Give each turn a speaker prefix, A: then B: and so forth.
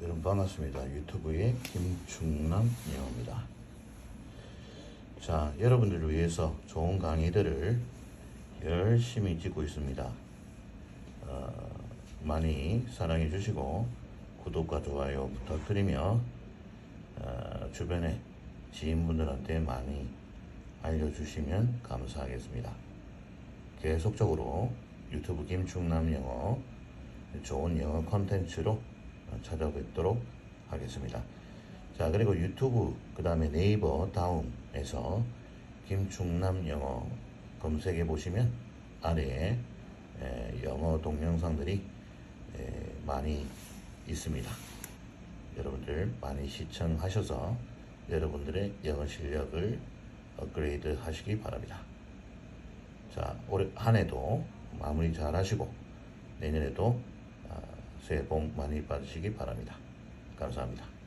A: 여러분 반갑습니다. 유튜브의 김충남 영어입니다. 자, 여러분들을 위해서 좋은 강의들을 열심히 찍고 있습니다. 어, 많이 사랑해 주시고 구독과 좋아요 부탁드리며 어, 주변에 지인분들한테 많이 알려주시면 감사하겠습니다. 계속적으로 유튜브 김충남 영어 좋은 영어 컨텐츠로 찾아뵙도록 하겠습니다. 자 그리고 유튜브 그 다음에 네이버 다음에서 김충남 영어 검색해 보시면 아래에 에, 영어 동영상들이 에, 많이 있습니다. 여러분들 많이 시청하셔서 여러분들의 영어 실력을 업그레이드 하시기 바랍니다. 자, 올해 한 해도 마무리 잘 하시고 내년에도 아, 새해 복 많이 받으시기 바랍니다. 감사합니다.